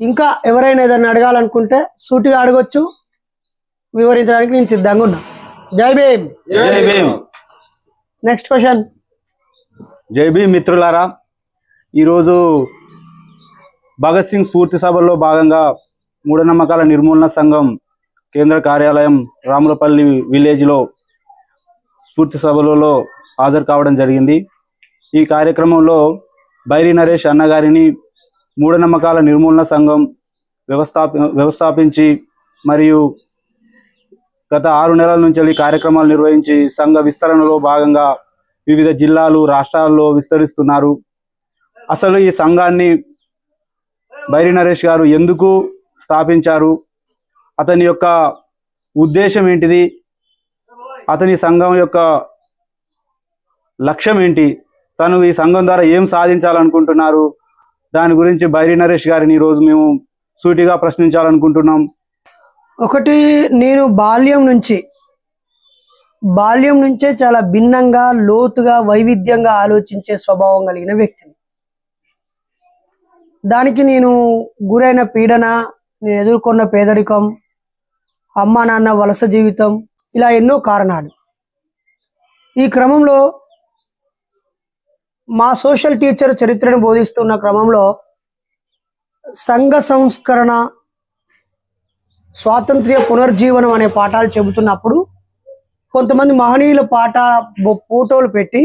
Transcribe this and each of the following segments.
ఇంకా ఎవరైనా ఏదైనా అడగాలనుకుంటే సూటిగా అడగొచ్చు. వివరించడానికి నేను సిద్ధంగా ఉన్నా. జై భీమ్. జై భీమ్. నెక్స్ట్ క్వశ్చన్ జై భీమ్ మిత్రులారా ఈరోజు భగత్ సింగ్ స్ఫూర్తి సభల్లో భాగంగా మూఢనమ్మకాల నిర్మూలన సంఘం కేంద్ర కార్యాలయం రాములపల్లి విలేజ్లో స్ఫూర్తి సభలలో హాజరు కావడం జరిగింది. ఈ కార్యక్రమంలో బైరి నరేష్ అన్నగారిని మూఢనమ్మకాల నిర్మూలన సంఘం వ్యవస్థాప వ్యవస్థాపించి మరియు గత ఆరు నెలల నుంచి కార్యక్రమాలు నిర్వహించి సంఘ విస్తరణలో భాగంగా వివిధ జిల్లాలు రాష్ట్రాల్లో విస్తరిస్తున్నారు. అసలు ఈ సంఘాన్ని బైరి నరేష్ గారు ఎందుకు స్థాపించారు? అతని యొక్క ఉద్దేశం ఏంటిది? అతని సంఘం యొక్క లక్ష్యం ఏంటి? తను ఈ సంఘం ద్వారా ఏం సాధించాలనుకుంటున్నారు? దాని గురించి బైరి నరేష్ గారిని ఈరోజు మేము సూటిగా ప్రశ్నించాలనుకుంటున్నాం. ఒకటి నేను బాల్యం నుంచి బాల్యం నుంచే చాలా భిన్నంగా లోతుగా వైవిధ్యంగా ఆలోచించే స్వభావం కలిగిన వ్యక్తిని. దానికి నేను గురైన పీడన నేను ఎదుర్కొన్న పేదరికం అమ్మా నాన్న వలస జీవితం ఇలా ఎన్నో కారణాలు. ఈ క్రమంలో మా సోషల్ టీచర్ చరిత్రను బోధిస్తున్న క్రమంలో సంఘ సంస్కరణ స్వాతంత్ర్య పునర్జీవనం అనే పాఠాలు చెబుతున్నప్పుడు కొంతమంది మహనీయుల పాట ఫోటోలు పెట్టి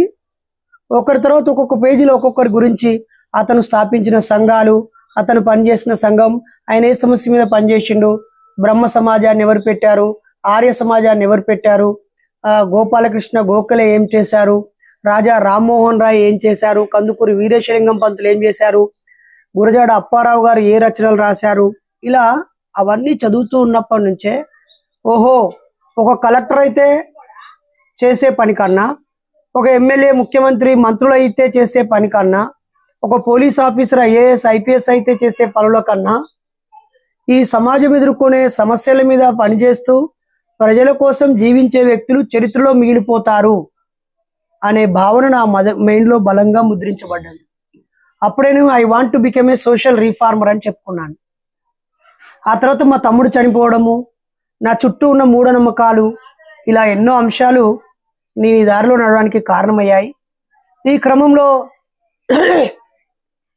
ఒకరి తర్వాత ఒక్కొక్క పేజీలో ఒక్కొక్కరి గురించి అతను స్థాపించిన సంఘాలు అతను పనిచేసిన సంఘం ఆయన ఏ సమస్య మీద పనిచేసిండు బ్రహ్మ సమాజాన్ని ఎవరు పెట్టారు ఆర్య సమాజాన్ని ఎవరు పెట్టారు ఆ, గోపాలకృష్ణ గోఖలే ఏం చేశారు రాజా రామ్మోహన్ రాయ్ ఏం చేశారు? కందుకూరి వీరేశలింగం పంతులు ఏం చేశారు? గురజాడ అప్పారావు గారు ఏ రచనలు రాశారు? ఇలా అవన్నీ చదువుతూ ఉన్నప్పటి నుంచే ఓహో ఒక కలెక్టర్ అయితే చేసే పని కన్నా ఒక ఎమ్మెల్యే ముఖ్యమంత్రి మంత్రులు అయితే చేసే పని కన్నా ఒక పోలీస్ ఆఫీసర్ ఐఏఎస్ ఐపీఎస్ అయితే చేసే పనుల కన్నా ఈ సమాజం ఎదుర్కొనే సమస్యల మీద పనిచేస్తూ ప్రజల కోసం జీవించే వ్యక్తులు చరిత్రలో మిగిలిపోతారు. అనే భావన నా మద మైండ్లో బలంగా ముద్రించబడ్డది. అప్పుడే నేను I want to become a social reformer అని చెప్పుకున్నాను. ఆ తర్వాత మా తమ్ముడు చనిపోవడము నా చుట్టూ ఉన్న మూఢనమ్మకాలు ఇలా ఎన్నో అంశాలు నేను ఈ దారిలో నడవడానికి కారణమయ్యాయి. ఈ క్రమంలో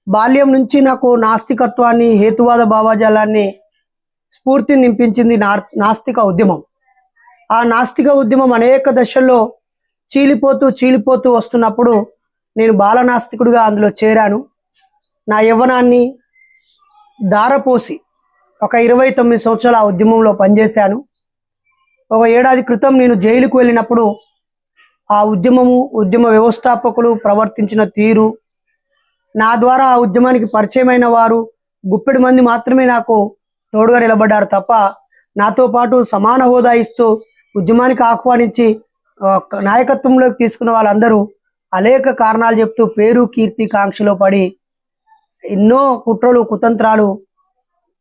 బాల్యం నుంచి నాకు నాస్తికత్వాన్ని హేతువాద భావాజాలాన్ని స్ఫూర్తిని నింపించింది నా- నాస్తిక ఉద్యమం. ఆ నాస్తిక ఉద్యమం అనేక దశల్లో చీలిపోతూ చీలిపోతూ వస్తున్నప్పుడు నేను బాలనాస్తికుడుగా అందులో చేరాను. నా యవ్వనాన్ని దారపోసి ఒక ఇరవై తొమ్మిది సంవత్సరాల ఆ ఉద్యమంలో పనిచేశాను. ఒక ఏడాది క్రితం నేను జైలుకు వెళ్ళినప్పుడు ఆ ఉద్యమము ఉద్యమ వ్యవస్థాపకులు ప్రవర్తించిన తీరు నా ద్వారా ఆ ఉద్యమానికి పరిచయమైన వారు గుప్పెడు మంది మాత్రమే నాకు తోడుగా నిలబడ్డారు తప్ప నాతో పాటు సమాన హోదా ఇస్తూ ఉద్యమానికి ఆహ్వానించి నాయకత్వంలోకి తీసుకున్న వాళ్ళందరూ అనేక కారణాలు చెప్తూ పేరు కీర్తి కాంక్షలో పడి ఎన్నో కుట్రలు కుతంత్రాలు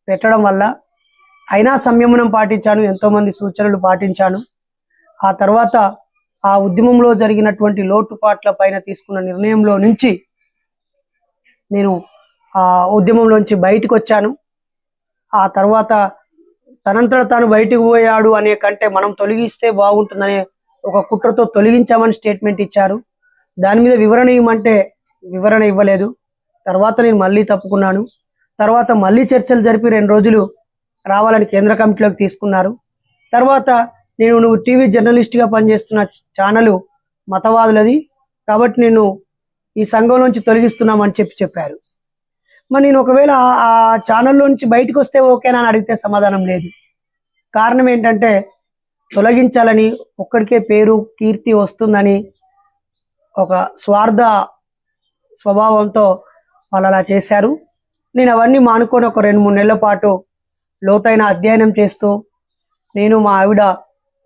పెట్టడం వల్ల అయినా సంయమనం పాటించాను ఎంతోమంది సూచనలు పాటించాను. ఆ తర్వాత ఆ ఉద్యమంలో జరిగినటువంటి లోటుపాట్ల పైన తీసుకున్న నిర్ణయంలో నుంచి నేను ఆ ఉద్యమంలోంచి బయటకు వచ్చాను. ఆ తర్వాత తనంతట తాను బయటకు పోయాడు అనే కంటే మనం తొలగిస్తే బాగుంటుందనే ఒక కుట్రతో తొలగించామని స్టేట్మెంట్ ఇచ్చారు. దాని మీద వివరణ ఇవ్వమంటే వివరణ ఇవ్వలేదు. తర్వాత నేను మళ్ళీ తప్పుకున్నాను. తర్వాత మళ్ళీ చర్చలు జరిపి రెండు రోజులు రావాలని కేంద్ర కమిటీలోకి తీసుకున్నారు. తర్వాత నేను నువ్వు టీవీ జర్నలిస్ట్గా పనిచేస్తున్న ఛానల్ మతవాదులది. కాబట్టి నేను ఈ సంఘం నుంచి తొలగిస్తున్నామని చెప్పి చెప్పారు. మరి నేను ఒకవేళ ఆ- ఆ ఛానల్లో నుంచి బయటకు వస్తే ఓకేనా అని అడిగితే సమాధానం లేదు. కారణం ఏంటంటే తొలగించాలని ఒక్కడికే పేరు కీర్తి వస్తుందని ఒక స్వార్థ స్వభావంతో వాళ్ళు అలా చేశారు. నేను అవన్నీ మానుకొని ఒక రెండు మూడు నెలల పాటు లోతైన అధ్యయనం చేస్తూ నేను మా ఆవిడ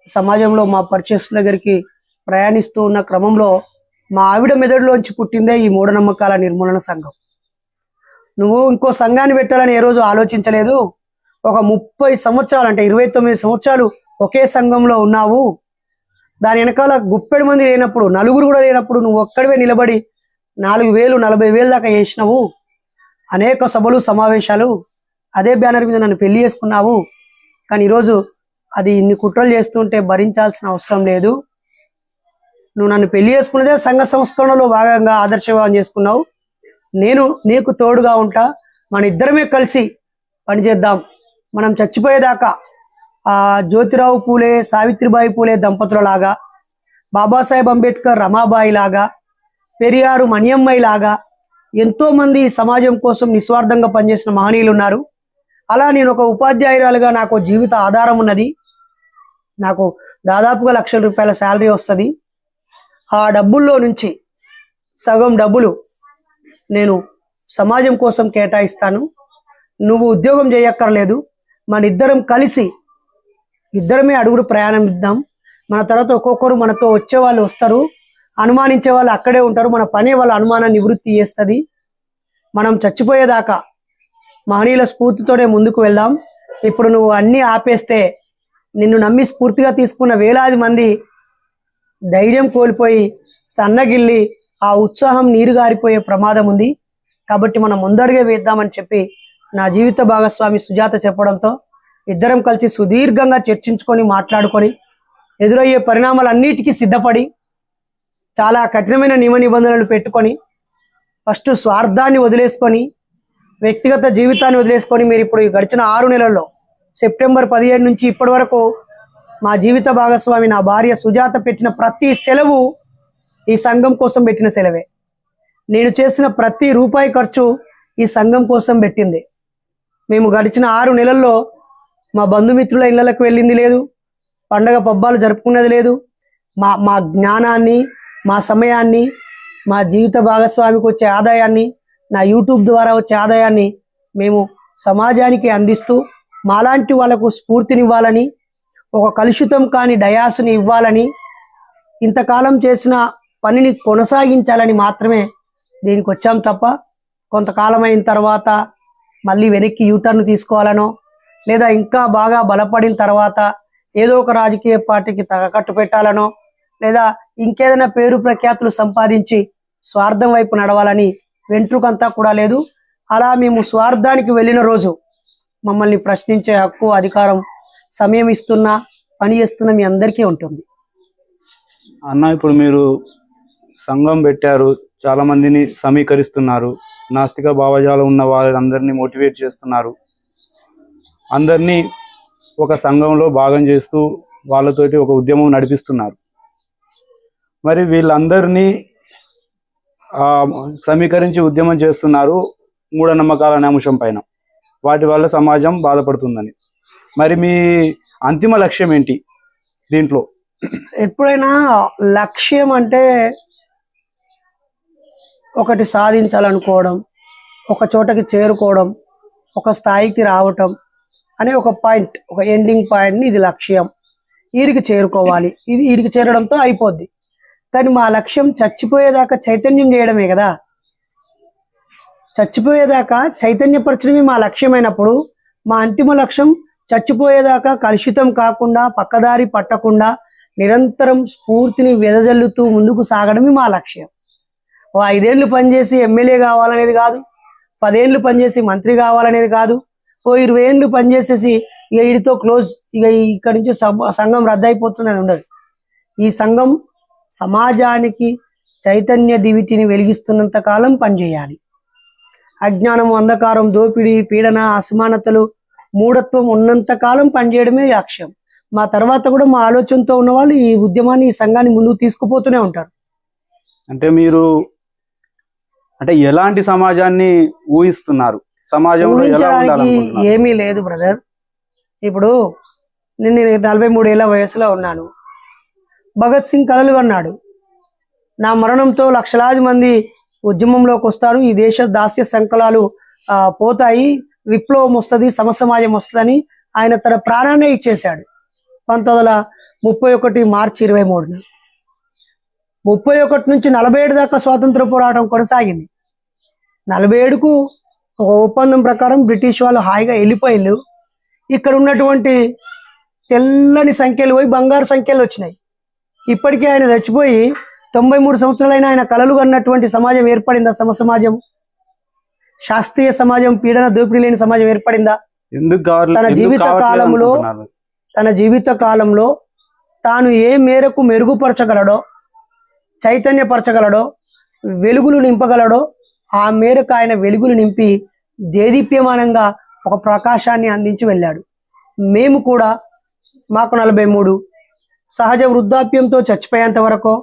సమాజంలో మా పర్చేస్ దగ్గరికి ప్రయాణిస్తూ ఉన్న క్రమంలో మా ఆవిడ మెదడులోంచి పుట్టిందే ఈ మూఢనమ్మకాల నిర్మూలన సంఘం. నువ్వు ఇంకో సంఘాన్ని పెట్టాలని ఏ రోజు ఆలోచించలేదు? ఒక ముప్పై సంవత్సరాలు అంటే ఇరవై తొమ్మిది సంవత్సరాలు ఒకే సంఘంలో ఉన్నావు. దాని వెనకాల గుప్పెడు మంది లేనప్పుడు నలుగురు కూడా లేనప్పుడు నువ్వు ఒక్కడివే నిలబడి నాలుగు వేలు నలభై వేలు దాకా చేసినావు. అనేక సభలు సమావేశాలు అదే బ్యానర్ మీద నన్ను పెళ్ళి చేసుకున్నావు. కానీ ఈరోజు అది ఇన్ని కుట్రలు చేస్తుంటే భరించాల్సిన అవసరం లేదు. నువ్వు నన్ను పెళ్ళి చేసుకున్నదే సంఘ సంస్కరణలో భాగంగా ఆదర్శవాదం చేసుకున్నావు. నేను నీకు తోడుగా ఉంటా. మన ఇద్దరమే కలిసి పనిచేద్దాం. మనం చచ్చిపోయేదాకా ఆ జ్యోతిరావు పూలే సావిత్రిబాయి పూలే దంపతుల లాగా బాబాసాహెబ్ అంబేద్కర్ రమాబాయి లాగా పెరియారు మణియమ్మాయి లాగా ఎంతోమంది సమాజం కోసం నిస్వార్థంగా పనిచేసిన మహనీయులు ఉన్నారు అలా నేను ఒక ఉపాధ్యాయురాలుగా నాకు జీవిత ఆధారం ఉన్నది. నాకు దాదాపుగా లక్షల రూపాయల శాలరీ వస్తుంది. ఆ డబ్బుల్లో నుంచి సగం డబ్బులు నేను సమాజం కోసం కేటాయిస్తాను. నువ్వు ఉద్యోగం చేయక్కర్లేదు. మన ఇద్దరం కలిసి ఇద్దరమే అడుగులు ప్రయాణం ఇద్దాం మన తర్వాత ఒక్కొక్కరు మనతో వచ్చే వాళ్ళు వస్తారు. అనుమానించే వాళ్ళు అక్కడే ఉంటారు. మన పనే వాళ్ళ అనుమానాన్ని నివృత్తి చేస్తుంది. మనం చచ్చిపోయేదాకా మహనీయుల స్ఫూర్తితోనే ముందుకు వెళ్దాం. ఇప్పుడు నువ్వు అన్నీ ఆపేస్తే నిన్ను నమ్మి స్ఫూర్తిగా తీసుకున్న వేలాది మంది ధైర్యం కోల్పోయి సన్నగిల్లి ఆ ఉత్సాహం నీరు గారిపోయే ప్రమాదం ఉంది. కాబట్టి మనం ముందడుగే వేద్దామని చెప్పి నా జీవిత భాగస్వామి సుజాత చెప్పడంతో ఇద్దరం కలిసి సుదీర్ఘంగా చర్చించుకొని మాట్లాడుకొని ఎదురయ్యే పరిణామాలన్నిటికీ సిద్ధపడి చాలా కఠినమైన నియమ నిబంధనలు పెట్టుకొని ఫస్ట్ స్వార్థాన్ని వదిలేసుకొని వ్యక్తిగత జీవితాన్ని వదిలేసుకొని మీరు ఇప్పుడు గడిచిన ఆరు నెలల్లో సెప్టెంబర్ పదిహేడు నుంచి ఇప్పటి వరకు మా జీవిత భాగస్వామి నా భార్య సుజాత పెట్టిన ప్రతి సెలవు ఈ సంఘం కోసం పెట్టిన సెలవే. నేను చేసిన ప్రతి రూపాయి ఖర్చు ఈ సంఘం కోసం పెట్టింది. మేము గడిచిన ఆరు నెలల్లో మా బంధుమిత్రుల ఇళ్ళలకు వెళ్ళింది లేదు. పండగ పబ్బాలు జరుపుకున్నది లేదు. మా మా జ్ఞానాన్ని మా సమయాన్ని మా జీవిత భాగస్వామికి వచ్చే ఆదాయాన్ని నా యూట్యూబ్ ద్వారా వచ్చే ఆదాయాన్ని మేము సమాజానికి అందిస్తూ మాలాంటి వాళ్ళకు స్ఫూర్తినివ్వాలని ఒక కలుషితం కాని డయాసుని ఇవ్వాలని ఇంతకాలం చేసిన పనిని కొనసాగించాలని మాత్రమే దీనికి వచ్చాం తప్ప కొంతకాలం అయిన తర్వాత మళ్ళీ వెనక్కి యూటర్న్ తీసుకోవాలనో లేదా ఇంకా బాగా బలపడిన తర్వాత ఏదో ఒక రాజకీయ పార్టీకి తగకట్టు పెట్టాలనో లేదా ఇంకేదైనా పేరు ప్రఖ్యాతులు సంపాదించి స్వార్థం వైపు నడవాలని వెంట్రుకంతా కూడా లేదు. అలా మేము స్వార్థానికి వెళ్ళిన రోజు మమ్మల్ని ప్రశ్నించే హక్కు అధికారం సమయం ఇస్తున్నా పని చేస్తున్న మీ అందరికీ ఉంటుంది. అన్న ఇప్పుడు మీరు సంఘం పెట్టారు చాలా మందిని సమీకరిస్తున్నారు. నాస్తిక భావజాలం ఉన్న వాళ్ళందరినీ మోటివేట్ చేస్తున్నారు. అందరినీ ఒక సంఘంలో భాగం చేస్తూ వాళ్ళతోటి ఒక ఉద్యమం నడిపిస్తున్నారు. మరి వీళ్ళందరినీ సమీకరించి ఉద్యమం చేస్తున్నారు మూఢనమ్మకాల అనే అంశం పైన. వాటి వల్ల సమాజం బాధపడుతుందని. మరి మీ అంతిమ లక్ష్యం ఏంటి దీంట్లో? ఎప్పుడైనా లక్ష్యం అంటే ఒకటి సాధించాలనుకోవడం ఒక చోటకి చేరుకోవడం ఒక స్థాయికి రావటం అనే ఒక పాయింట్ ఒక ఎండింగ్ పాయింట్ని ఇది లక్ష్యం. ఈడికి చేరుకోవాలి. ఇది ఈడికి చేరడంతో అయిపోద్ది. కానీ మా లక్ష్యం చచ్చిపోయేదాకా చైతన్యం చేయడమే కదా. చచ్చిపోయేదాకా చైతన్యపరచడమే మా లక్ష్యమైనప్పుడు మా అంతిమ లక్ష్యం చచ్చిపోయేదాకా కలుషితం కాకుండా పక్కదారి పట్టకుండా నిరంతరం స్ఫూర్తిని వెదజల్లుతూ ముందుకు సాగడమే మా లక్ష్యం. ఓ ఐదేళ్ళు పనిచేసి ఎమ్మెల్యే కావాలనేది కాదు పదేళ్ళు పనిచేసి మంత్రి కావాలనేది కాదు ఓ ఇరవై ఏళ్ళు పనిచేసేసి ఇక వీడితో క్లోజ్ ఇక ఇక్కడ నుంచి సంఘం రద్దయిపోతుందని ఉండదు. ఈ సంఘం సమాజానికి చైతన్య దివిటిని వెలిగిస్తున్నంత కాలం పనిచేయాలి. అజ్ఞానం అంధకారం దోపిడీ పీడన అసమానతలు మూఢత్వం ఉన్నంత కాలం పనిచేయడమే లక్ష్యం మా తర్వాత కూడా మా ఆలోచనతో ఉన్న వాళ్ళు ఈ ఉద్యమాన్ని ఈ సంఘాన్ని ముందుకు తీసుకుపోతూనే ఉంటారు. అంటే మీరు అంటే ఎలాంటి సమాజాన్ని ఊహిస్తున్నారు? సమాజంలో ఎలా ఊహించడానికి ఉండాలనుకుంటున్నారు? ఏమీ లేదు బ్రదర్ ఇప్పుడు నేను నలభై మూడేళ్ళ వయసులో ఉన్నాను. భగత్ సింగ్ కలలు కన్నాడు. నా మరణంతో లక్షలాది మంది ఉద్యమంలోకి వస్తారు. ఈ దేశ దాస్య సంకలాలు ఆ, పోతాయి. విప్లవం వస్తుంది సమసమాజం వస్తుందని ఆయన తన ప్రాణాన్నే ఇచ్చేశాడు. పంతొమ్మిది వందల ముప్పై ఒకటి మార్చి ఇరవై మూడున. ముప్పై ఒకటి నుంచి నలభై ఏడు దాకా స్వాతంత్ర పోరాటం కొనసాగింది. నలభై ఏడుకు ఒక ఒప్పందం ప్రకారం బ్రిటిష్ వాళ్ళు హాయిగా వెళ్ళిపోయిళ్ళు. ఇక్కడ ఉన్నటువంటి తెల్లని సంఖ్యలు పోయి బంగారు సంఖ్యలు వచ్చినాయి. ఇప్పటికీ ఆయన చచ్చిపోయి తొంభై మూడు సంవత్సరాలైన ఆయన కలలు కన్నటువంటి సమాజం ఏర్పడింది? సమ సమాజం? శాస్త్రీయ సమాజం పీడన దోపిడీ లేని సమాజం ఏర్పడిందా? తన జీవిత కాలంలో? తన జీవిత కాలంలో తాను ఏ మేరకు మెరుగుపరచగలడో చైతన్యపరచగలడో వెలుగులు నింపగలడో ఆ మేరకు ఆయన వెలుగులు నింపి దేదీప్యమానంగా ఒక ప్రకాశాన్ని అందించి వెళ్ళాడు. మేము కూడా మాకు నలభై మూడు. సహజ వృద్ధాప్యంతో చచ్చిపోయేంత వరకు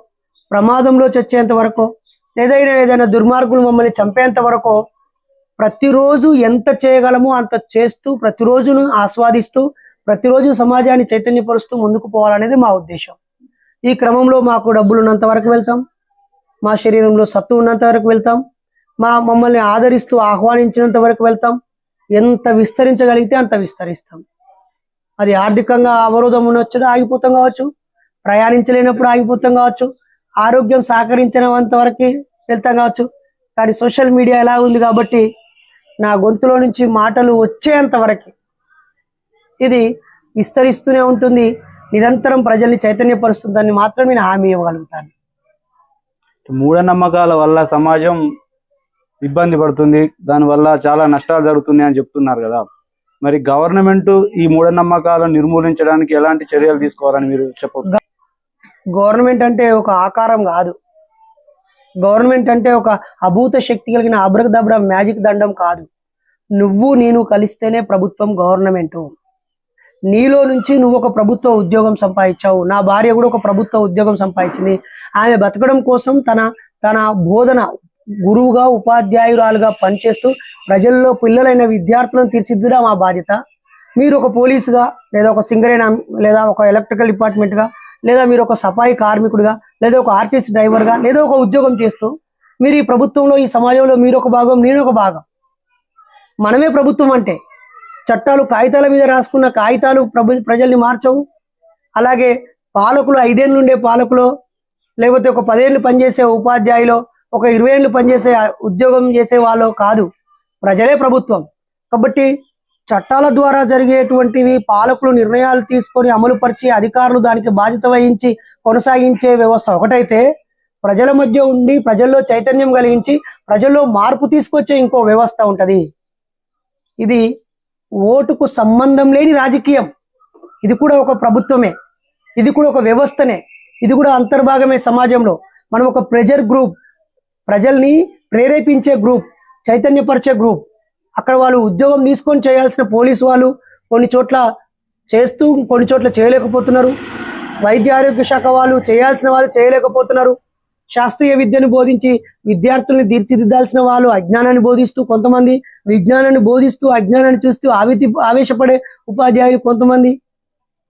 ప్రమాదంలో చచ్చేంత వరకు ఏదైనా ఏదైనా దుర్మార్గులు మమ్మల్ని చంపేంత వరకు ప్రతిరోజు ఎంత చేయగలమో అంత చేస్తూ ప్రతిరోజును ఆస్వాదిస్తూ ప్రతిరోజు సమాజాన్ని చైతన్యపరుస్తూ ముందుకు పోవాలనేది మా ఉద్దేశం. ఈ క్రమంలో మాకు డబ్బులు ఉన్నంత వరకు వెళ్తాం. మా శరీరంలో సత్తు ఉన్నంత వరకు వెళ్తాం. మా మమ్మల్ని ఆదరిస్తూ ఆహ్వానించినంత వరకు వెళ్తాం. ఎంత విస్తరించగలిగితే అంత విస్తరిస్తాం. అది ఆర్థికంగా అవరోధం ఉండొచ్చు ఆగిపోతాం కావచ్చు ప్రయాణించలేనప్పుడు ఆగిపోతాం కావచ్చు ఆరోగ్యం సహకరించినంత వరకు వెళ్తాం కావచ్చు. కానీ సోషల్ మీడియా ఎలా ఉంది కాబట్టి నా గొంతులో నుంచి మాటలు వచ్చేంత వరకు. ఇది విస్తరిస్తూనే ఉంటుంది. నిరంతరం ప్రజల్ని చైతన్యపరుస్తుందని మాత్రం నేను హామీ ఇవ్వగలుగుతాను. మూఢనమ్మకాల వల్ల సమాజం ఇబ్బంది పడుతుంది. దాని వల్ల చాలా నష్టాలు జరుగుతున్నాయి అని చెప్తున్నారు కదా. మరి గవర్నమెంట్ ఈ మూఢనమ్మకాలను నిర్మూలించడానికి ఎలాంటి చర్యలు తీసుకోవాలని మీరు చెప్ప గవర్నమెంట్ అంటే ఒక ఆకారం కాదు. గవర్నమెంట్ అంటే ఒక అభూత శక్తి కలిగిన అబ్రకదబ్ర మ్యాజిక్ దండం కాదు. నువ్వు నేను కలిస్తేనే ప్రభుత్వం గవర్నమెంట్. నీలో నుంచి నువ్వు ఒక ప్రభుత్వ ఉద్యోగం సంపాదించావు. నా భార్య కూడా ఒక ప్రభుత్వ ఉద్యోగం సంపాదించింది. ఆమె బతకడం కోసం తన తన బోధన గురువుగా ఉపాధ్యాయురాలుగా పనిచేస్తూ ప్రజల్లో పిల్లలైన విద్యార్థులను తీర్చిదిద్దా మా బాధ్యత. మీరు ఒక పోలీసుగా లేదా ఒక సింగరేనా లేదా ఒక ఎలక్ట్రికల్ డిపార్ట్మెంట్గా లేదా మీరు ఒక సఫాయి కార్మికుడిగా లేదా ఒక ఆర్టిస్ట్ డ్రైవర్గా లేదా ఒక ఉద్యోగం చేస్తూ మీరు ఈ ప్రభుత్వంలో ఈ సమాజంలో మీరు ఒక భాగం నేను ఒక భాగం. మనమే ప్రభుత్వం అంటే చట్టాలు కాగితాల మీద రాసుకున్న కాగితాలు ప్రభు ప్రజల్ని మార్చవు. అలాగే పాలకులు ఐదేళ్ళు ఉండే పాలకులు లేకపోతే ఒక పదేళ్ళు పనిచేసే ఉపాధ్యాయులు ఒక ఇరవై ఏళ్ళు పనిచేసే ఉద్యోగం చేసే వాళ్ళు కాదు. ప్రజలే ప్రభుత్వం. కాబట్టి చట్టాల ద్వారా జరిగేటువంటివి పాలకులు నిర్ణయాలు తీసుకొని అమలుపరిచి అధికారులు దానికి బాధ్యత వహించి కొనసాగించే వ్యవస్థ ఒకటైతే ప్రజల మధ్య ఉండి ప్రజల్లో చైతన్యం కలిగించి ప్రజల్లో మార్పు తీసుకొచ్చే ఇంకో వ్యవస్థ ఉంటది. ఇది ఓటుకు సంబంధం లేని రాజకీయం. ఇది కూడా ఒక ప్రభుత్వమే. ఇది కూడా ఒక వ్యవస్థనే. ఇది కూడా అంతర్భాగమే సమాజంలో. మనం ఒక ప్రెజర్ గ్రూప్. ప్రజల్ని ప్రేరేపించే గ్రూప్. చైతన్యపరిచే గ్రూప్. అక్కడ వాళ్ళు ఉద్యోగం తీసుకొని చేయాల్సిన పోలీసు వాళ్ళు కొన్ని చోట్ల చేస్తూ కొన్ని చోట్ల చేయలేకపోతున్నారు. వైద్య ఆరోగ్య శాఖ వాళ్ళు చేయాల్సిన వాళ్ళు చేయలేకపోతున్నారు. శాస్త్రీయ విద్యను బోధించి విద్యార్థుల్ని తీర్చిదిద్దాల్సిన వాళ్ళు అజ్ఞానాన్ని బోధిస్తూ కొంతమంది విజ్ఞానాన్ని బోధిస్తూ అజ్ఞానాన్ని చూస్తూ ఆవితి ఆవేశపడే ఉపాధ్యాయులు కొంతమంది.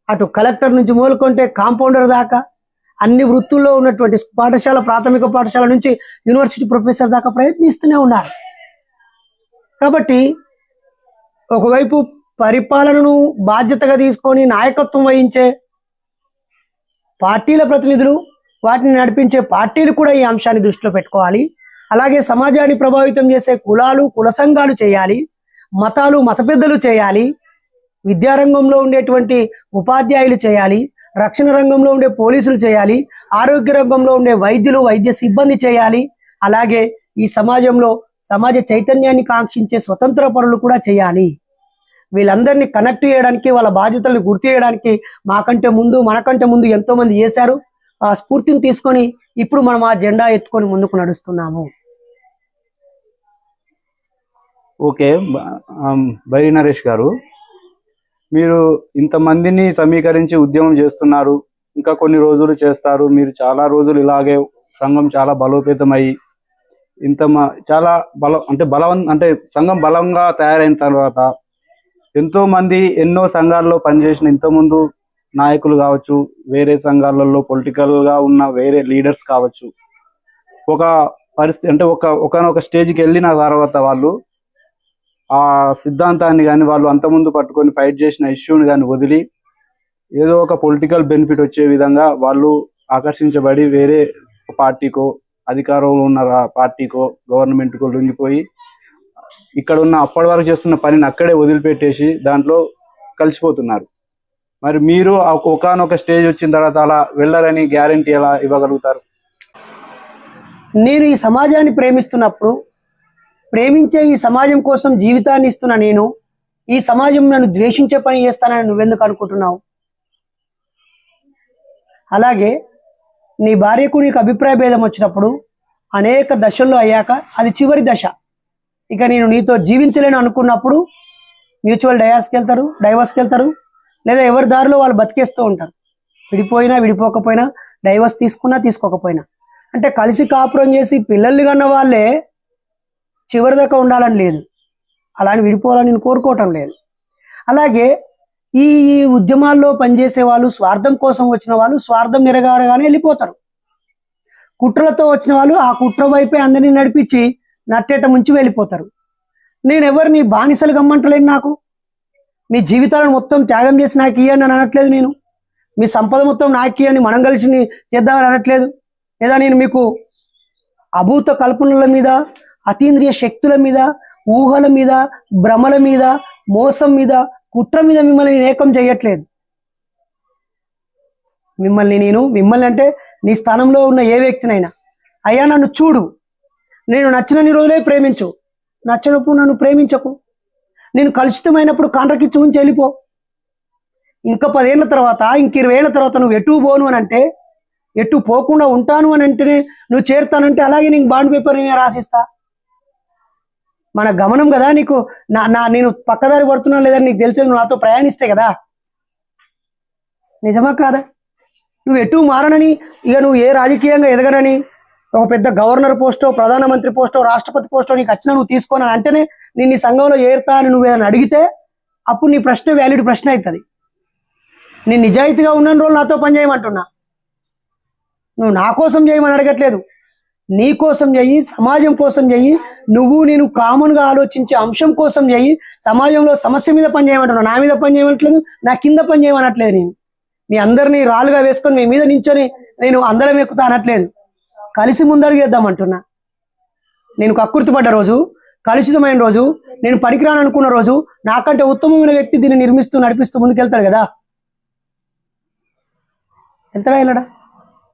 అటు కలెక్టర్ నుంచి మొదలుకుంటే కాంపౌండర్ దాకా అన్ని వృత్తుల్లో ఉన్నటువంటి పాఠశాల ప్రాథమిక పాఠశాల నుంచి యూనివర్సిటీ ప్రొఫెసర్ దాకా ప్రయత్నిస్తూనే ఉన్నారు. కాబట్టి ఒకవైపు పరిపాలనను బాధ్యతగా తీసుకొని నాయకత్వం వహించే పార్టీల ప్రతినిధులు వాటిని నడిపించే పార్టీలు కూడా ఈ అంశాన్ని దృష్టిలో పెట్టుకోవాలి. అలాగే సమాజాన్ని ప్రభావితం చేసే కులాలు కుల సంఘాలు చేయాలి. మతాలు మత పెద్దలు చేయాలి. విద్యారంగంలో ఉండేటువంటి ఉపాధ్యాయులు చేయాలి. రక్షణ రంగంలో ఉండే పోలీసులు చేయాలి. ఆరోగ్య రంగంలో ఉండే వైద్యులు వైద్య సిబ్బంది చేయాలి. అలాగే ఈ సమాజంలో సమాజ చైతన్యాన్ని కాంక్షించే స్వతంత్ర పరులు కూడా చేయాలి. వీళ్ళందరినీ కనెక్ట్ చేయడానికి వాళ్ళ బాధ్యతలను గుర్తు చేయడానికి మాకంటే ముందు మనకంటే ముందు ఎంతో మంది చేశారు. ఆ స్ఫూర్తిని తీసుకొని ఇప్పుడు మనం ఆ జెండా ఎత్తుకొని ముందుకు నడుస్తున్నాము. ఓకే బ- బైరి నరేష్ గారు. మీరు ఇంతమందిని సమీకరించి ఉద్యమం చేస్తున్నారు ఇంకా కొన్ని రోజులు చేస్తారు మీరు చాలా రోజులు ఇలాగే సంఘం చాలా బలోపేతమై ఇంత మ- చాలా బలం అంటే బలవం అంటే సంఘం బలంగా తయారైన తర్వాత ఎంతో మంది ఎన్నో సంఘాల్లో పనిచేసిన ఇంతకుముందు నాయకులు కావచ్చు వేరే సంఘాలలో పొలిటికల్గా ఉన్న వేరే లీడర్స్ కావచ్చు. ఒక పరిస్థితి అంటే ఒక ఒకనొక స్టేజ్కి వెళ్ళిన తర్వాత వాళ్ళు ఆ సిద్ధాంతాన్ని కానీ వాళ్ళు అంతకుముందు పట్టుకొని ఫైట్ చేసిన ఇష్యూని కానీ వదిలి ఏదో ఒక పొలిటికల్ బెనిఫిట్ వచ్చే విధంగా వాళ్ళు ఆకర్షించబడి వేరే పార్టీకో అధికారంలో ఉన్న పార్టీకో గవర్నమెంట్కో లొంగిపోయి ఇక్కడ ఉన్న అప్పటి వరకు చేస్తున్న పనిని అక్కడే వదిలిపెట్టేసి దాంట్లో కలిసిపోతున్నారు. మరి మీరు ఒకనొక స్టేజ్ వచ్చిన తర్వాత అలా వెళ్ళాలని గ్యారంటీ ఎలా ఇవ్వగలుగుతారు? నేను ఈ సమాజాన్ని ప్రేమిస్తున్నప్పుడు ప్రేమించే ఈ సమాజం కోసం జీవితాన్ని ఇస్తున్న నేను ఈ సమాజం నన్ను ద్వేషించే పని చేస్తానని నువ్వెందుకు అనుకుంటున్నావు? అలాగే నీ భార్యకు నీకు అభిప్రాయ భేదం వచ్చినప్పుడు అనేక దశల్లో అయ్యాక అది చివరి దశ. ఇక నేను నీతో జీవించలేను అనుకున్నప్పుడు మ్యూచువల్ డయాస్కి వెళ్తారు డైవర్స్కి వెళ్తారు లేదా ఎవరి దారిలో వాళ్ళు బతికేస్తూ ఉంటారు. విడిపోయినా విడిపోకపోయినా డైవర్స్ తీసుకున్నా తీసుకోకపోయినా. అంటే కలిసి కాపురం చేసి పిల్లల్ని కన్న వాళ్ళే చివరిదాకా ఉండాలని లేదు. అలాని విడిపోవాలని నేను కోరుకోవటం లేదు. అలాగే ఈ ఈ ఉద్యమాల్లో పనిచేసే వాళ్ళు స్వార్థం కోసం వచ్చిన వాళ్ళు స్వార్థం నిరగారగానే వెళ్ళిపోతారు. కుట్రలతో వచ్చిన వాళ్ళు ఆ కుట్ర వైపే అందరినీ నడిపించి నట్టేట ముంచి వెళ్ళిపోతారు. నేను ఎవరిని బానిసలు గమ్మంటలేను నాకు. మీ జీవితాలను మొత్తం త్యాగం చేసి నాకు ఇవ్వండి అని అనట్లేదు నేను. మీ సంపద మొత్తం నాకు ఇవ్వండి మనం కలిసి చేద్దామని అనట్లేదు. లేదా నేను మీకు అభూత కల్పనల మీద అతీంద్రియ శక్తుల మీద ఊహల మీద భ్రమల మీద మోసం మీద కుట్ర మీద మిమ్మల్ని ఏకం చేయట్లేదు. మిమ్మల్ని నేను మిమ్మల్ని అంటే నీ స్థానంలో ఉన్న ఏ వ్యక్తినైనా. అయ్యా నన్ను చూడు. నేను నచ్చినన్ని రోజులే ప్రేమించు. నచ్చినప్పుడు నన్ను ప్రేమించకు. నేను కలుషితమైనప్పుడు కాండ్రకిచ్చి ఉంచి వెళ్ళిపో. ఇంకా పదేళ్ళ తర్వాత ఇంక ఇరవై ఏళ్ళ తర్వాత నువ్వు ఎటు పోను అని అంటే ఎటు పోకుండా ఉంటాను అని అంటేనే నువ్వు చేరుతానంటే అలాగే నీకు బాండ్ పేపర్ నేను రాసిస్తా. మన గమనం కదా నీకు నా నా నేను పక్కదారి పడుతున్నా లేదా నీకు తెలిసేది నువ్వు నాతో ప్రయాణిస్తే కదా. నిజమా కాదా? నువ్వు ఎటు మారనని ఇక నువ్వు ఏ రాజకీయంగా ఎదగనని ఒక పెద్ద గవర్నర్ పోస్టో ప్రధానమంత్రి పోస్టో రాష్ట్రపతి పోస్టో నీకు వచ్చినా నువ్వు తీసుకోనని అంటేనే నేను నీ సంఘంలో ఏరుతా అని నువ్వు ఏదైనా అడిగితే అప్పుడు నీ ప్రశ్న వ్యాలిడ్ ప్రశ్న అవుతుంది. నేను నిజాయితీగా ఉన్న రోజులు నాతో పని చేయమంటున్నా. నువ్వు నా కోసం చేయమని అడగట్లేదు. నీ కోసం చెయ్యి సమాజం కోసం చెయ్యి నువ్వు నేను కామన్గా ఆలోచించే అంశం కోసం చెయ్యి సమాజంలో సమస్య మీద పని చేయమంటున్నావు నా మీద పని చేయమనట్లేదు నా కింద పని చేయమనట్లేదు నేను. మీ అందరినీ రాళ్ళుగా వేసుకొని మీ మీద నించొని నేను అందరం ఎక్కుతా అనట్లేదు. కలిసి ముందడుగేద్దామంటున్నా నేను కక్కుర్తిపడ్డ రోజు కలుషితమైన రోజు నేను పనికిరాను అనుకున్న రోజు నాకంటే ఉత్తమమైన వ్యక్తి దీన్ని నిర్మిస్తూ నడిపిస్తూ ముందుకెళ్తాడు కదా. వెళ్తాడా వెళ్ళడా?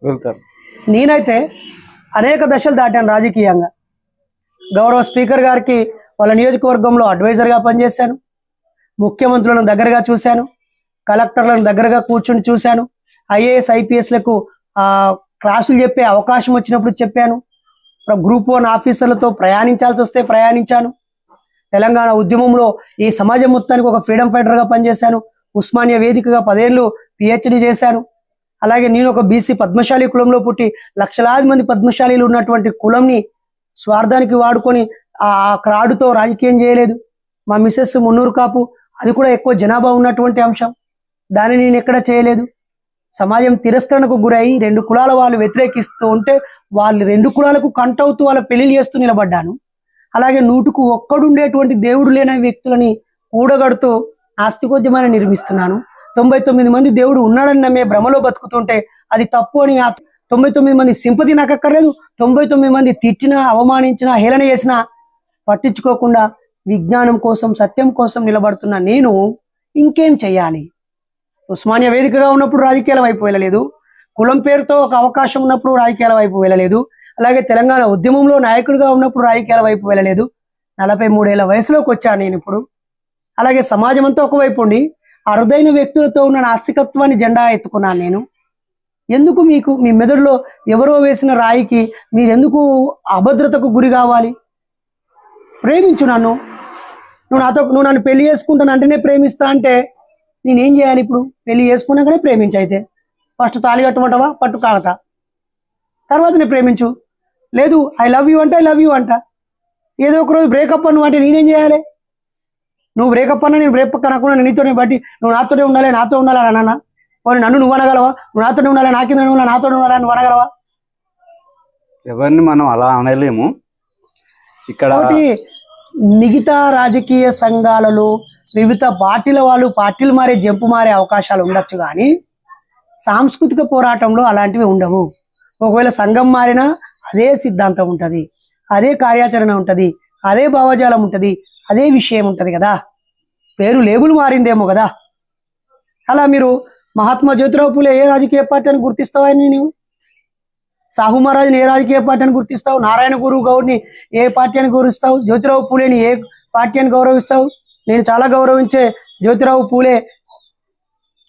వెళ్తారు నేనైతే అనేక దశలు దాటాను రాజకీయంగా. గౌరవ స్పీకర్ గారికి వాళ్ళ నియోజకవర్గంలో అడ్వైజర్గా పనిచేశాను. ముఖ్యమంత్రులను దగ్గరగా చూశాను. కలెక్టర్లను దగ్గరగా కూర్చుని చూశాను. ఐఏఎస్ ఐపీఎస్లకు క్లాసులు చెప్పే అవకాశం వచ్చినప్పుడు చెప్పాను. గ్రూప్ వన్ ఆఫీసర్లతో ప్రయాణించాల్సి వస్తే ప్రయాణించాను. తెలంగాణ ఉద్యమంలో ఈ సమాజం మొత్తానికి ఒక ఫ్రీడమ్ ఫైటర్గా పనిచేశాను. ఉస్మానియా వేదికగా పదేళ్ళు పిహెచ్డి చేశాను. అలాగే నేను ఒక బీసీ పద్మశాలి కులంలో పుట్టి లక్షలాది మంది పద్మశాలీలు ఉన్నటువంటి కులంని స్వార్థానికి వాడుకొని ఆ క్రాడుతో రాజకీయం చేయలేదు. మా మిస్సెస్ మున్నూరు కాపు అది కూడా ఎక్కువ జనాభా ఉన్నటువంటి అంశం. దాన్ని నేను ఎక్కడ చేయలేదు. సమాజం తిరస్కరణకు గురై రెండు కులాల వాళ్ళు వ్యతిరేకిస్తూ ఉంటే వాళ్ళు రెండు కులాలకు కంటవుతూ వాళ్ళ పెళ్ళి చేస్తూ నిలబడ్డాను. అలాగే నూటుకు ఒక్కడుండేటువంటి దేవుడు లేని వ్యక్తులని కూడగడుతూ నాస్తికోద్యమాన్ని నిర్మిస్తున్నాను. తొంభై తొమ్మిది మంది దేవుడు ఉన్నాడని నమ్మే భ్రమలో బతుకుతుంటే అది తప్పు అని ఆ తొంభై తొమ్మిది మంది సింపతి నాకు అక్కర్లేదు. తొంభై తొమ్మిది మంది తిట్టినా అవమానించినా హేళన చేసినా పట్టించుకోకుండా విజ్ఞానం కోసం సత్యం కోసం నిలబడుతున్న నేను ఇంకేం చేయాలి ఉస్మానియా వేదికగా ఉన్నప్పుడు రాజకీయాల వైపు వెళ్ళలేదు. కులం పేరుతో ఒక అవకాశం ఉన్నప్పుడు రాజకీయాల వైపు వెళ్ళలేదు. అలాగే తెలంగాణ ఉద్యమంలో నాయకుడిగా ఉన్నప్పుడు రాజకీయాల వైపు వెళ్ళలేదు. నలభై మూడేళ్ళ వయసులోకి వచ్చాను నేను ఇప్పుడు. అలాగే సమాజం అంతా ఒకవైపు ఉండి అరుదైన వ్యక్తులతో ఉన్న నాస్తికత్వాన్ని జెండా ఎత్తుకున్నాను నేను. ఎందుకు మీకు మీ మెదడులో ఎవరో వేసిన రాయికి మీరు ఎందుకు అభద్రతకు గురి కావాలి? ప్రేమించు నన్ను. నువ్వు నాతో నువ్వు నన్ను పెళ్ళి చేసుకుంటాను అంటేనే ప్రేమిస్తా అంటే నేనేం చేయాలి ఇప్పుడు? పెళ్ళి చేసుకున్నాకనే ప్రేమించు అయితే. ఫస్ట్ తాళి కట్టమంటావా పట్టు కాగతా. తర్వాత నేను ప్రేమించు. లేదు ఐ లవ్ యూ అంటే ఐ లవ్ యూ అంట. ఏదో ఒక రోజు బ్రేకప్ అను అంటే నేనేం చేయాలి? నువ్వు బ్రేకప్ అన్నా నేను బ్రేకప్ అనకుండా నేను నీతోనే బట్టి నువ్వు నాతోనే ఉండాలి నాతో ఉండాలి అని అన్నా పోనీ నన్ను నువ్వు అనగలవా? నువ్వు నాతోనే ఉండాలి నా కింద ఉండాలి నాతోనే ఉండాలి నువ్వు అనగలవా? ఎవరిని మనం అలా అనలేము. ఇక్కడ మిగతా రాజకీయ సంఘాలలో వివిధ పార్టీల వాళ్ళు పార్టీలు మారే జంపు మారే అవకాశాలు ఉండొచ్చు కానీ సాంస్కృతిక పోరాటంలో అలాంటివి ఉండవు. ఒకవేళ సంఘం మారినా అదే సిద్ధాంతం ఉంటుంది అదే కార్యాచరణ ఉంటుంది అదే భావజాలం ఉంటుంది అదే విషయం ఉంటుంది కదా. పేరు లేబుల్ మారిందేమో కదా. అలా మీరు మహాత్మా జ్యోతిరావు పూలే ఏ రాజకీయ పార్టీ అని గుర్తిస్తావని నీవు? సాహు మహారాజుని ఏ రాజకీయ పార్టీ అని గుర్తిస్తావు? నారాయణ గురు గౌడ్ని ఏ పార్టీ అని గౌరవిస్తావు జ్యోతిరావు పూలేని ఏ పార్టీ అని గౌరవిస్తావు? నేను చాలా గౌరవించే జ్యోతిరావు పూలే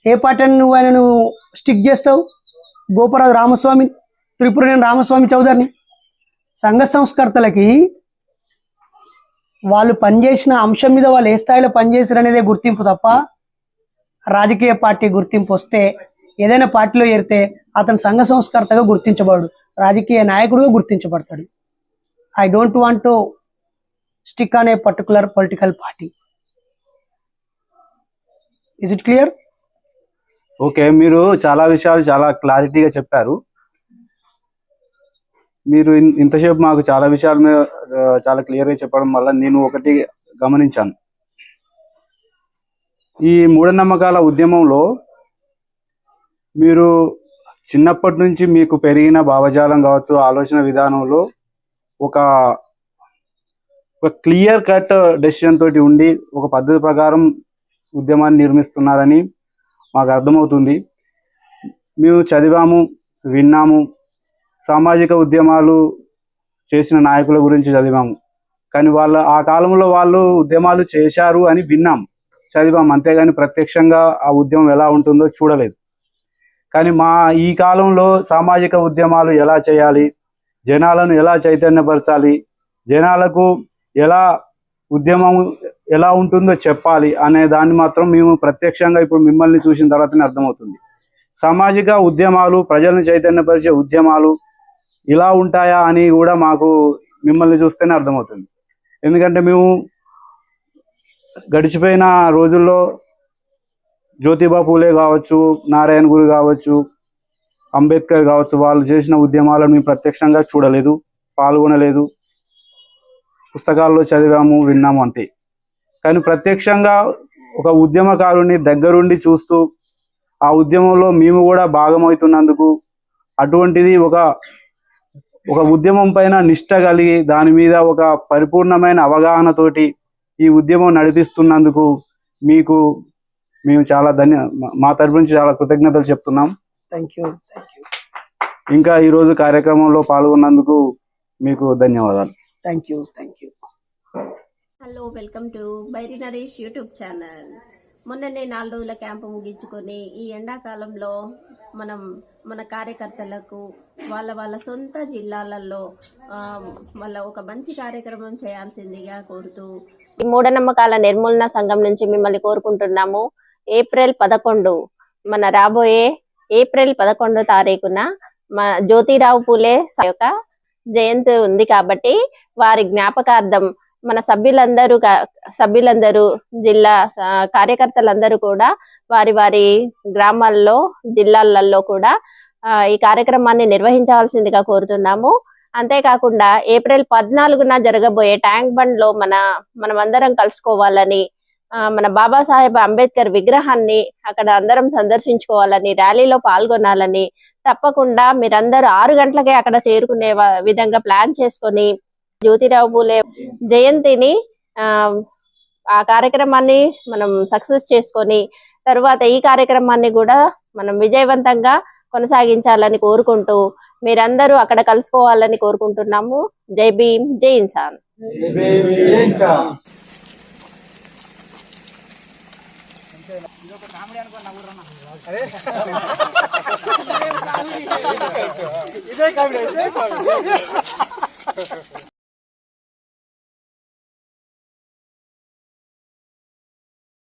ఏ పార్టీ అని నువ్వు ఆయనను స్టిక్ చేస్తావు? గోపరాజు రామస్వామి త్రిపురనేని రామస్వామి చౌదరిని. సంఘ సంస్కర్తలకి వాళ్ళు పనిచేసిన అంశం మీద వాళ్ళు ఏ స్థాయిలో పనిచేసారు అనేదే గుర్తింపు తప్ప రాజకీయ పార్టీ గుర్తింపు వస్తే ఏదైనా పార్టీలో చేరితే అతను సంఘ సంస్కర్తగా గుర్తించబడు రాజకీయ నాయకుడుగా గుర్తించబడతాడు. I don't want to stick on a particular political party is it clear okay మీరు చాలా విషయాలు చాలా క్లారిటీగా చెప్పారు. మీరు ఇంతసేపు మాకు చాలా విషయాల మీద చాలా క్లియర్గా చెప్పడం వల్ల నేను ఒకటి గమనించాను. ఈ మూఢనమ్మకాల ఉద్యమంలో మీరు చిన్నప్పటి నుంచి మీకు పెరిగిన భావజాలం కావచ్చు ఆలోచన విధానంలో ఒక ఒక క్లియర్ కట్ డెసిషన్ తోటి ఉండి ఒక పద్ధతి ప్రకారం ఉద్యమాన్ని నిర్మిస్తున్నారని మాకు అర్థమవుతుంది. మేము చదివాము విన్నాము సామాజిక ఉద్యమాలు చేసిన నాయకుల గురించి చదివాము. కానీ వాళ్ళ ఆ కాలంలో వాళ్ళు ఉద్యమాలు చేశారు అని విన్నాం. చదివాం అంతేగాని ప్రత్యక్షంగా ఆ ఉద్యమం ఎలా ఉంటుందో చూడలేదు. కానీ మా ఈ కాలంలో సామాజిక ఉద్యమాలు ఎలా చేయాలి జనాలను ఎలా చైతన్యపరచాలి జనాలకు ఎలా ఉద్యమం ఎలా ఉంటుందో చెప్పాలి అనే దాన్ని మాత్రం మేము ప్రత్యక్షంగా ఇప్పుడు మిమ్మల్ని చూసిన తర్వాతనే అర్థమవుతుంది. సామాజిక ఉద్యమాలు ప్రజలను చైతన్యపరిచే ఉద్యమాలు ఇలా ఉంటాయా అని కూడా మాకు మిమ్మల్ని చూస్తేనే అర్థమవుతుంది. ఎందుకంటే మేము గడిచిపోయిన రోజుల్లో జ్యోతిబా పూలే కావచ్చు నారాయణ గురు కావచ్చు అంబేద్కర్ కావచ్చు వాళ్ళు చేసిన ఉద్యమాలను మేము ప్రత్యక్షంగా చూడలేదు పాల్గొనలేదు. పుస్తకాల్లో చదివాము విన్నాము అంతే. కానీ ప్రత్యక్షంగా ఒక ఉద్యమకారుని దగ్గరుండి చూస్తూ ఆ ఉద్యమంలో మేము కూడా భాగమవుతున్నందుకు అటువంటిది ఒక ఒక ఉద్యమం పైన నిష్ట కలిగి దాని మీద ఒక పరిపూర్ణమైన అవగాహనతోటి ఈ ఉద్యమం నడిపిస్తున్నందుకు మీకు మేము చాలా ధన్య మా- తరపు నుంచి చాలా కృతజ్ఞతలు చెప్తున్నాం. థ్యాంక్ యూ థ్యాంక్ యూ ఇంకా ఈ రోజు కార్యక్రమంలో పాల్గొన్నందుకు మీకు ధన్యవాదాలు. Thank you thank you hello welcome to Bairi Naresh YouTube channel. మొన్ననే నాలుగు రోజుల క్యాంపు ముగించుకొని ఈ ఎండాకాలంలో మనం మన కార్యకర్తలకు వాళ్ళ వాళ్ళ సొంత జిల్లాలలో వాళ్ళ ఒక మంచి కార్యక్రమం చేయాల్సిందిగా కోరుతూ ఈ మూఢనమ్మకాల నిర్మూలన సంఘం నుంచి మిమ్మల్ని కోరుకుంటున్నాము. ఏప్రిల్ పదకొండు మన రాబోయే ఏప్రిల్ పదకొండో తారీఖున మన జ్యోతిరావు పూలే యొక్క జయంతి ఉంది కాబట్టి వారి జ్ఞాపకార్థం మన సభ్యులందరూ సభ్యులందరూ జిల్లా కార్యకర్తలందరూ కూడా వారి వారి గ్రామాల్లో జిల్లాలలో కూడా ఈ కార్యక్రమాన్ని నిర్వహించవలసిందిగా కోరుతున్నాము. అంతేకాకుండా ఏప్రిల్ పద్నాలుగున జరగబోయే ట్యాంక్ బండ్లో మన మనమందరం కలుసుకోవాలని ఆ, మన బాబాసాహెబ్ అంబేద్కర్ విగ్రహాన్ని అక్కడ అందరం సందర్శించుకోవాలని ర్యాలీలో పాల్గొనాలని తప్పకుండా మీరందరూ ఆరు గంటలకే అక్కడ చేరుకునే విధంగా ప్లాన్ చేసుకొని జ్యోతిరావు పూలే జయంతిని ఆ ఆ కార్యక్రమాన్ని మనం సక్సెస్ చేసుకొని తరువాత ఈ కార్యక్రమాన్ని కూడా మనం విజయవంతంగా కొనసాగించాలని కోరుకుంటూ మీరందరూ అక్కడ కలుసుకోవాలని కోరుకుంటున్నాము. జై భీమ్ జై ఇన్సాన్. ఇదే కామెడీ.